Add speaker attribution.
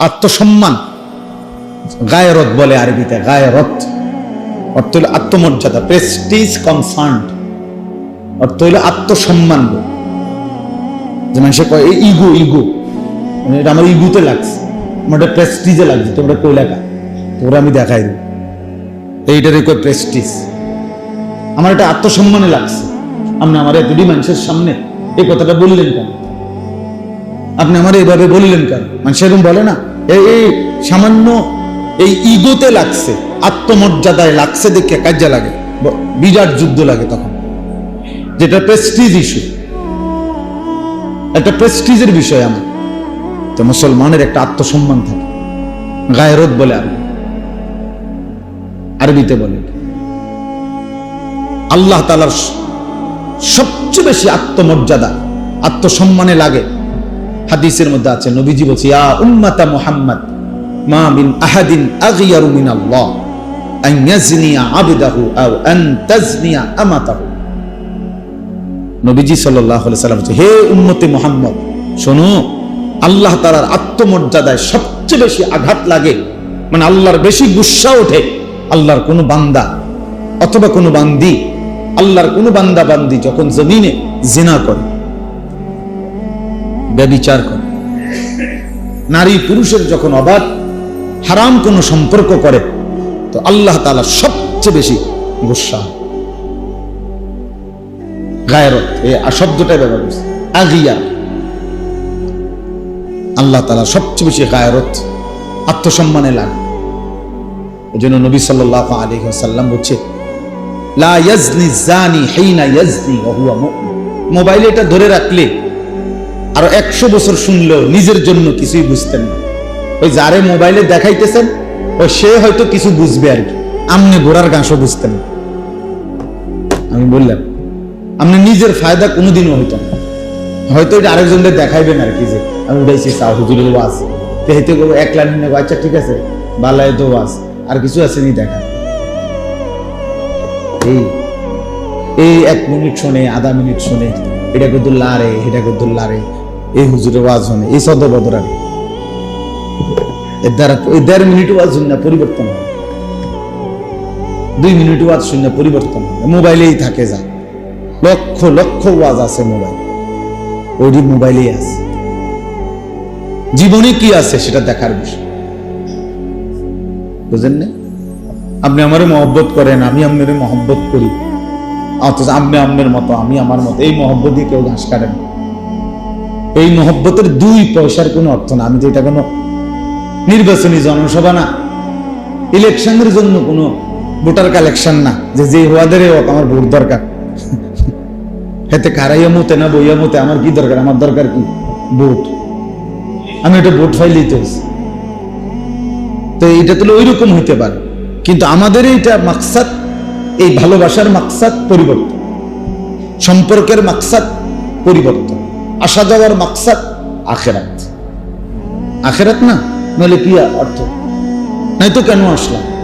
Speaker 1: আত্মসম্মান। গায়রত বলে আরবিতে, গায়রত। অর্থ হলো আত্মমর্যাদা প্রেস্টিজ কনসার্ন অর্থ হলো আত্মসম্মান। যে মানুষে কয় এই ইগো ইগো এটা আমার ইগুতে লাগছে, আমার এটা প্রেস্টিজে লাগছে, তোমরা কই লাগা তোরা আমি দেখাই দেব। এইটারে কই প্রেস্টিজ আমার এটা আত্মসম্মানে লাগছে। আপনি আমার এতটি মানুষের সামনে এই কথাটা বললেন কেন? আপনি আমার এইভাবে বললেন কেন? মানুষ এরকম বলে না? এই সামান্য এই ইগোতে লাগছে, আত্মমর্যাদায় লাগছে দেখে কাজে লাগে বিরাট যুদ্ধ লাগে তখন। যেটা প্রেস্টিজ ইস্যু একটা প্রেস্টিজের বিষয় আমার। তো মুসলমানের একটা আত্মসম্মান থাকে। গায়রত বলে আরবি। আরবিতে বলে। আল্লাহ তালার সবচেয়ে বেশি আত্মমর্যাদা, আত্মসম্মানে লাগে হাদিসের মধ্যে আছে, নবীজি বলছে, ইয়া উম্মাতা মুহাম্মদ, মা মিন আহাদিন আগিয়ারু মিন আল্লাহ আন ইয়াজনিয়া আবদাহু আও আন তাজনিয়া আমাতাহু. নবীজি সাল্লাল্লাহু আলাইহি সাল্লাম বলছে, হে উম্মতে মুহাম্মদ, শোনো, আল্লাহ তাআলার আত্মমর্যাদায় সবচেয়ে বেশি আঘাত লাগে মানে আল্লাহর বেশি গুসা ওঠে আল্লাহর কোনো বান্দা অথবা কোনো বান্দি, আল্লাহর কোনো বান্দা বান্দি যখন জমিনে জিনা করে ব্যবিচার করে। নারী পুরুষের যখন অবাধ, হারাম কোনো সম্পর্ক করে, তো আল্লাহ তাআলা সবচেয়ে বেশি গুসা। গায়রত শব্দটাই ব্যবহার করছে। আগিয়া। আল্লাহ তালা সবচেয়ে বেশি গায়রত, আত্মসম্মানে লাগে। এই জন্য নবী সাল্লাহ আলী সাল্লাম বলছে মোবাইলে এটা ধরে রাখলে আরও একশো বছর শুনলেও নিজের জন্য কিছুই বুঝতেন না। ওই যারে মোবাইলে দেখাইতেছেন, ওই সে হয়তো কিছু বুঝবে আর কি। আমনে ঘোড়ার গাঁসও বুঝতেন না। আমি বললাম আপনি নিজের ফায়দা কোনোদিনও হইতো না। হয়তো এটা আরেকজনদের দেখাইবেন আর কি যে, আমি উঠাইছি চা হুজুরের ওয়াজ। তেহেতে এক লাইন নেব আচ্ছা ঠিক আছে, বালায় তো ওয়াজ, আর কিছু আছে নি দেখা। এই এই এক মিনিট শোনে, আধা মিনিট শোনে, এটা করদুল্লা রে এটা করদুল্লা রে এই হুজুরের ওয়াজ শোনে এই সদ ওই দেড় মিনিট ওয়াজ শুনে পরিবর্তন হয়। দুই মিনিট ওয়াজ শুনে পরিবর্তন হয়। মোবাইলেই থাকে যায় লক্ষ লক্ষ ওয়াজ আছে মোবাইল। মোবাইলেই আছে। জীবনে কি আছে সেটা দেখার বিষয়। বুঝেন না? আপনি আমারে মহব্বত করেন, আমি আপনারে মহব্বত করি। অথচ আপনি আপনার মতো, আমি আমার মতো। এই মহব্বতই কেউ ঘাস কাটেন না। এই মহব্বতের দুই পয়সার কোনো অর্থ না। আমি তো এটা কোনো নির্বাচনী জনসভা না, ইলেকশনের জন্য কোনো ভোটার কালেকশন না, যে যে হওয়াদের হোক, আমার ভোট দরকার। হেতে কারাইয়া মতে না বইয়া মতে আমার কি দরকার? আমার দরকার কি? ভোট। আমি এটা ভোট ফাইল তো হইছি। তো এটা তো ওই রকম হইতে পারে। কিন্তু আমাদের এইটা মাকসাদ, এই ভালোবাসার মাকসাদ পরিবর্তন। সম্পর্কের মাকসাদ পরিবর্তন। আসা যাওয়ার মাকসাদ আখেরাত। আখেরাত না? নইলে কি অর্থ? নাই তো কেন আসলাম?